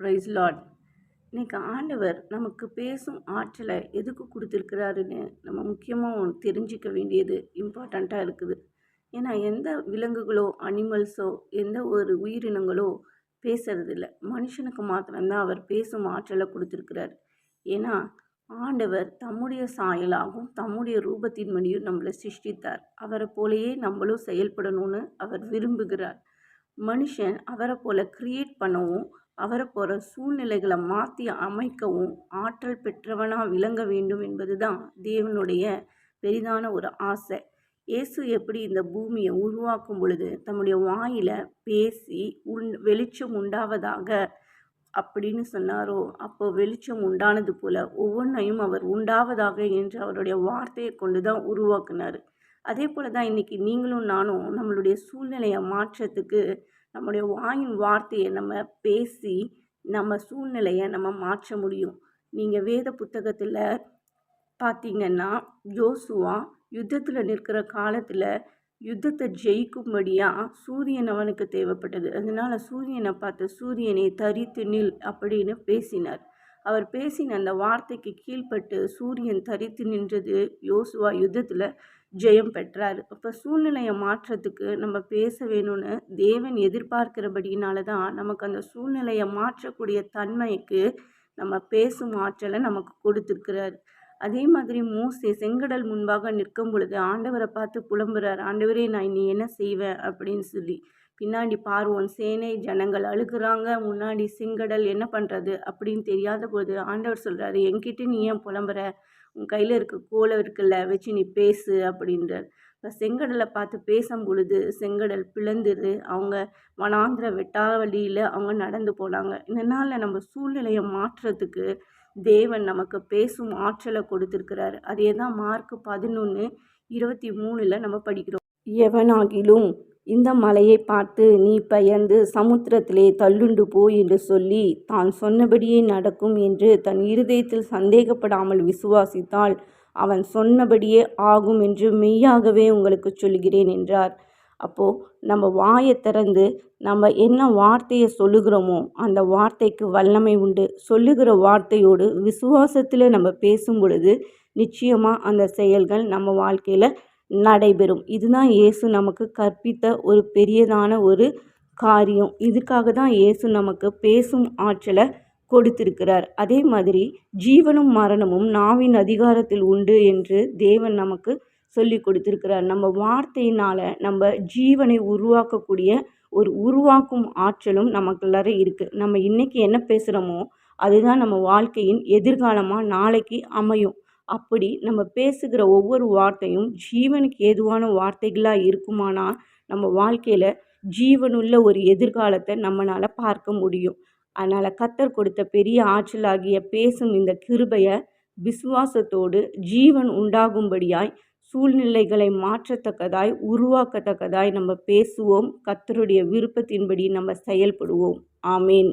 Price Lord இன்றைக்கி ஆண்டவர் நமக்கு பேசும் ஆற்றலை எதுக்கு கொடுத்துருக்கிறாருன்னு நம்ம முக்கியமாக தெரிஞ்சிக்க வேண்டியது இம்பார்ட்டண்ட்டாக இருக்குது. ஏன்னா எந்த விலங்குகளோ அனிமல்ஸோ எந்த ஒரு உயிரினங்களோ பேசுறதில்ல. மனுஷனுக்கு மாத்திரம்தான் அவர் பேசும் ஆற்றலை கொடுத்துருக்கிறார். ஏன்னா ஆண்டவர் தம்முடைய சாயலாகவும் தம்முடைய ரூபத்தின் மணியும் நம்மளை சிருஷ்டித்தார். அவரை போலேயே நம்மளும் செயல்படணும்னு அவர் விரும்புகிறார். மனுஷன் அவரை போல் க்ரியேட் பண்ணவும் அவரை போகிற சூழ்நிலைகளை மாற்றி அமைக்கவும் ஆற்றல் பெற்றவனாக விளங்க வேண்டும் என்பது தான் தேவனுடைய பெரிதான ஒரு ஆசை. இயேசு எப்படி இந்த பூமியை உருவாக்கும் பொழுது தம்முடைய வாயில் பேசி உண் வெளிச்சம் உண்டாவதாக அப்படின்னு சொன்னாரோ அப்போ வெளிச்சம் உண்டானது போல ஒவ்வொன்றையும் அவர் உண்டாவதாக என்று அவருடைய வார்த்தையை கொண்டு தான் உருவாக்குனார். அதே போல் தான் இன்றைக்கி நீங்களும் நானும் நம்மளுடைய சூழ்நிலையை மாற்றத்துக்கு நம்முடைய வாயின் வார்த்தையை நம்ம பேசி நம்ம சூழ்நிலையை நம்ம மாற்ற முடியும். நீங்கள் வேத புத்தகத்தில் பார்த்தீங்கன்னா யோசுவா யுத்தத்தில் நிற்கிற காலத்தில் யுத்தத்தை ஜெயிக்கும்படியாக சூரியன் அவனுக்கு தேவைப்பட்டது. அதனால் சூரியனை பார்த்து சூரியனை தரித்து நில் அப்படின்னு பேசினார். அவர் பேசின அந்த வார்த்தைக்கு கீழ்ப்பட்டு சூரியன் தரித்து நின்றது யோசுவா யுத்தத்தில் ஜெயம் பெற்றார். அப்போ சூழ்நிலையை மாற்றத்துக்கு நம்ம பேச வேணும்னு தேவன் எதிர்பார்க்கிறபடினால தான் நமக்கு அந்த சூழ்நிலையை மாற்றக்கூடிய தன்மைக்கு நம்ம பேசும் ஆற்றலை நமக்கு கொடுத்துருக்கிறார். அதே மாதிரி மூசே செங்கடல் முன்பாக நிற்கும் பொழுது ஆண்டவரை பார்த்து புலம்புறார். ஆண்டவரே நான் இனி என்ன செய்வேன்? அப்படின்னு சொல்லி. பின்னாடி பார்வோம் சேனை ஜனங்கள் அழுகுறாங்க. முன்னாடி செங்கடல் என்ன பண்ணுறது அப்படின்னு தெரியாத போது ஆண்டவர் சொல்கிறாரு என்கிட்ட நீ ஏன் புலம்புற? உன் கையில் இருக்க கோலை இருக்குல்ல வச்சு நீ பேசு அப்படின்றார் இப்போ செங்கடலை பார்த்து பேசும் பொழுது செங்கடல் பிளந்துரு அவங்க வனாந்திர வெட்டாவளியில் அவங்க நடந்து போனாங்க. இந்த நாளில் நம்ம சூழ்நிலையை மாற்றுறதுக்கு தேவன் நமக்கு பேசும் ஆற்றலை கொடுத்துருக்கிறாரு. அதே தான் மார்க் பதினொன்று இருபத்தி மூணில் நம்ம படிக்கிறோம். எவனாகிலும் இந்த மலையை பார்த்து நீ பயந்து சமுத்திரத்திலே தள்ளுண்டு போ என்று சொல்லி தான் சொன்னபடியே நடக்கும் என்று தன் இருதயத்தில் சந்தேகப்படாமல் விசுவாசித்தால் அவன் சொன்னபடியே ஆகும் என்று மெய்யாகவே உங்களுக்கு சொல்கிறேன் என்றார். அப்போது நம்ம வாயை திறந்து நம்ம என்ன வார்த்தையை சொல்லுகிறோமோ அந்த வார்த்தைக்கு வல்லமை உண்டு. சொல்லுகிற வார்த்தையோடு விசுவாசத்தில் நம்ம பேசும் பொழுது நிச்சயமாக அந்த செயல்கள் நம்ம வாழ்க்கையில் நடைபெறும். இதுதான் இயேசு நமக்கு கற்பித்த ஒரு பெரியதான ஒரு காரியம். இதுக்காக தான் இயேசு நமக்கு பேசும் ஆற்றலை கொடுத்திருக்கிறார். அதே மாதிரி ஜீவனும் மரணமும் நாவின் அதிகாரத்தில் உண்டு என்று தேவன் நமக்கு சொல்லி கொடுத்துருக்கிறார். நம்ம வார்த்தையினால் நம்ம ஜீவனை உருவாக்கக்கூடிய ஒரு உருவாக்கும் ஆற்றலும் நமக்குள்ளார இருக்குது நம்ம இன்றைக்கி என்ன பேசுகிறோமோ அதுதான் நம்ம வாழ்க்கையின் எதிர்காலமாக நாளைக்கு அமையும். அப்படி நம்ம பேசுகிற ஒவ்வொரு வார்த்தையும் ஜீவனுக்கு ஏதுவான வார்த்தைகளாக இருக்குமானா நம்ம வாழ்க்கையில் ஜீவனுள்ள ஒரு எதிர்காலத்தை நம்மளால் பார்க்க முடியும். அதனால் கத்தர் கொடுத்த பெரிய ஆற்றலாகிய பேசும் இந்த கிருபையை விசுவாசத்தோடு ஜீவன் உண்டாகும்படியாய் சூழ்நிலைகளை மாற்றத்தக்கதாய் உருவாக்கத்தக்கதாய் நம்ம பேசுவோம். கத்தருடைய விருப்பத்தின்படி நம்ம செயல்படுவோம். ஆமேன்.